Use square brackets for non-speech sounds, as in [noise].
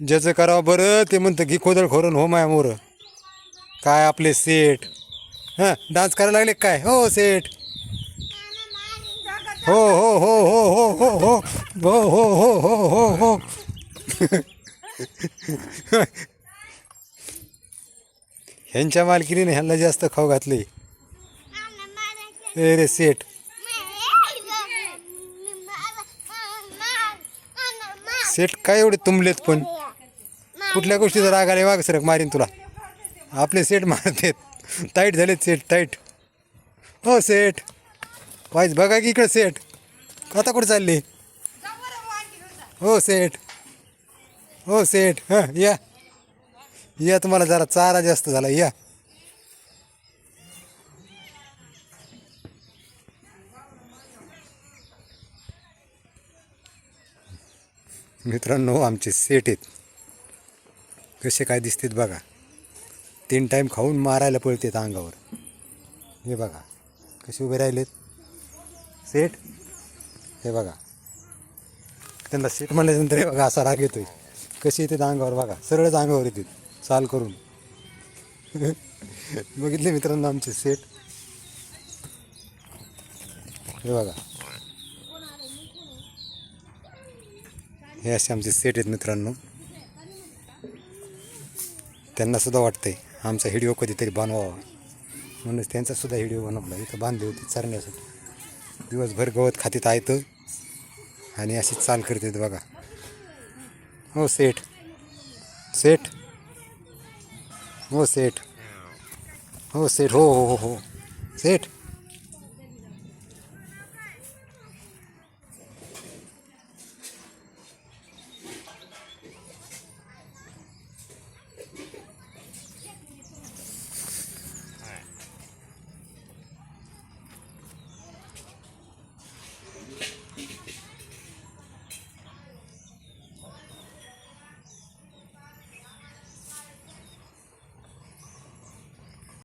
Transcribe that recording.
ज्याचं करावं बरं ते म्हणतं की खोदळ खोरून हो माया मोर काय आपले सेठ हां डान्स करायला लागले काय हो सेठ हो हो हो हो हो हो हो हो हो हो हो हो हो ह्यांच्या मालकीने ह्यांना जास्त खाऊ घातले ए रे सेठ सेठ काय एवढे तुंबलेत पण? कुठल्या गोष्टीचा राग आले वाग सरक मारीन तुला. आपले सेट मारतेत. टाईट झालेत सेट टाईट. हो सेठ वाईज बघा की इकडे सेठ आता कुठे चालले? हो सेठ हो सेठ हां या. या तुम्हाला जरा चारा जास्त झाला या. मित्रांनो आमचे सेट आहेत. कसे काय दिसतात बघा. तीन टाईम खाऊन मारायला पळतात अंगावर. हे बघा. कसे उभे राहिलेत. सेट? हे बघा. त्यांना सेट म्हणल्यानंतर हे बघा असा राग येतोय. कसे येते अंगावर बघा. सरळच अंगावर येतात. चाल करून. [laughs] बघितले मित्रांनो आमचे सेट? हे बघा. हे असे आमचे सेट आहेत मित्रांनो. त्यांनासुद्धा वाटतं वाटतंय आमचा व्हिडिओ कधीतरी बांधवावा म्हणूनच त्यांचासुद्धा हिडिओ व्हिडिओ बनवला. इथं बांधली होती चरण्यासाठी. दिवसभर गवत खातीत आहेत. आणि अशी चाल करतात बघा. हो सेठ. सेठ. हो सेठ. हो सेठ. हो हो हो हो. सेठ.